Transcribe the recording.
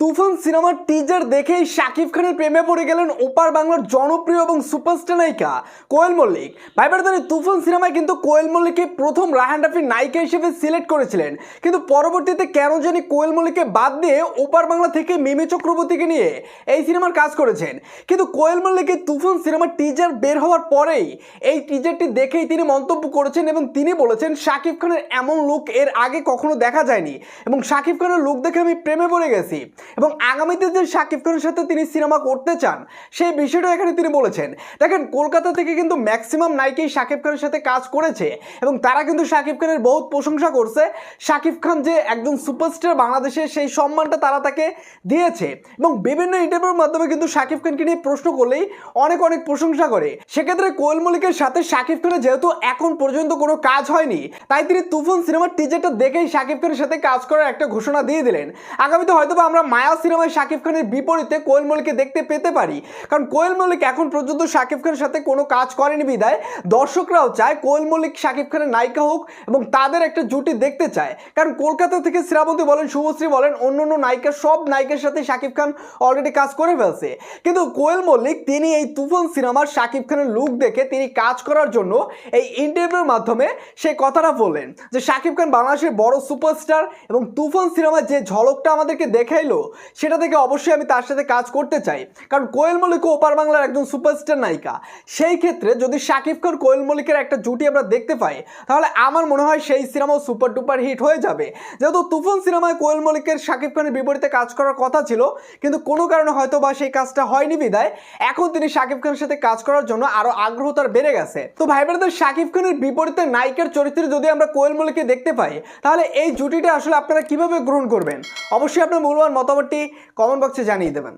তুফান সিনেমার টিজার দেখেই শাকিব খানের প্রেমে পড়ে গেলেন ওপার বাংলার জনপ্রিয় এবং সুপারস্টার নায়িকা কোয়েল মল্লিক। ভাইবার ধরে তুফান সিনেমায় কিন্তু কোয়েল মল্লিককে প্রথম রাহান রাফির নায়িকা হিসেবে সিলেক্ট করেছিলেন। কিন্তু পরবর্তীতে কেন জানি কোয়েল মল্লিককে বাদ দিয়ে ওপার বাংলা থেকে মিমি চক্রবর্তীকে নিয়ে এই সিনেমার কাজ করেছেন। কিন্তু কোয়েল মল্লিকের তুফান সিনেমার টিজার বের হওয়ার পরেই এই টিজারটি দেখেই তিনি মন্তব্য করেছেন এবং তিনি বলেছেন, শাকিব খানের এমন লুক এর আগে কখনো দেখা যায়নি এবং শাকিব খানের লুক দেখে আমি প্রেমে পড়ে গেছি। এবং আগামীতে যে শাকিব খানের সাথে তিনি সিনেমা করতে চান, সেই বিষয়টা এখানে তিনি বলেছেন। দেখেন, কলকাতা থেকে কিন্তু ম্যাক্সিমাম নায়িকাই শাকিব খানের সাথে কাজ করেছে এবং তারা কিন্তু শাকিব খানের বহুত প্রশংসা করছে। শাকিব খান যে একজন সুপারস্টার বাংলাদেশে, সেই সম্মানটা তারা তাকে দিয়েছে এবং বিভিন্ন ইন্টারভিউর মাধ্যমে কিন্তু শাকিব খানকে নিয়ে প্রশ্ন করলেই অনেক অনেক প্রশংসা করে। সেক্ষেত্রে কোয়েল মল্লিকের সাথে শাকিব খানের যেহেতু এখন পর্যন্ত কোনো কাজ হয়নি, তাই তিনি তুফান সিনেমার টিজারটা দেখেই শাকিব খানের সাথে কাজ করার একটা ঘোষণা দিয়ে দিলেন। আগামীতে হয়তো আমরা মায়া সিনেমায় শাকিব খানের বিপরীতে কোয়েল মল্লিককে দেখতে পেতে পারি। কারণ কোয়েল মল্লিক এখন পর্যন্ত শাকিব খানের সাথে কোনো কাজ করেনি বিদায়। দর্শকরাও চায় কোয়েল মল্লিক শাকিব খানের নায়িকা হোক এবং তাদের একটা জুটি দেখতে চায়। কারণ কলকাতা থেকে শ্রাবন্তী বলেন, শুভশ্রী বলেন, অন্য অন্য নায়িকা, সব নায়িকার সাথে শাকিব খান অলরেডি কাজ করে ফেলছে। কিন্তু কোয়েল মল্লিক, তিনি এই তুফান সিনেমার শাকিব খানের লুক দেখে তিনি কাজ করার জন্য এই ইন্টারভিউর মাধ্যমে সেই কথাটা বললেন যে, শাকিব খান বাংলাদেশের বড় সুপারস্টার এবং তুফান সিনেমার যে ঝলকটা আমাদেরকে দেখাইলো সেটা থেকে অবশ্যই আমি তার সাথে কাজ করতে চাই। কারণ কোয়েল মল্লিক ওপার বাংলার একজন সুপারস্টার নায়িকা। সেই ক্ষেত্রে যদি শাকিব খান কোয়েল মল্লিকের একটা জুটি আমরা দেখতে পাই, তাহলে আমার মনে হয় সেই সিনেমাও সুপার ডুপার হিট হয়ে যাবে। যেহেতু তুফান সিনেমায় কোয়েল মল্লিকের শাকিব খানের বিপরীতে কাজ করার কথা ছিল, কিন্তু কোনো কারণে হয়তো বা সেই কাজটা হয়নি বিদায়। এখন তিনি শাকিব খানের সাথে কাজ করার জন্য আরও আগ্রহ তার বেড়ে গেছে। তো ভাই বোনেদের শাকিব খানের বিপরীতে নায়িকার চরিত্রে যদি আমরা কোয়েল মল্লিককে দেখতে পাই, তাহলে এই জুটিটা আসলে আপনারা কীভাবে গ্রহণ করবেন? অবশ্যই আপনার মূল্যবান মতামতটি কমেন্ট বক্সে জানিয়ে দেবেন।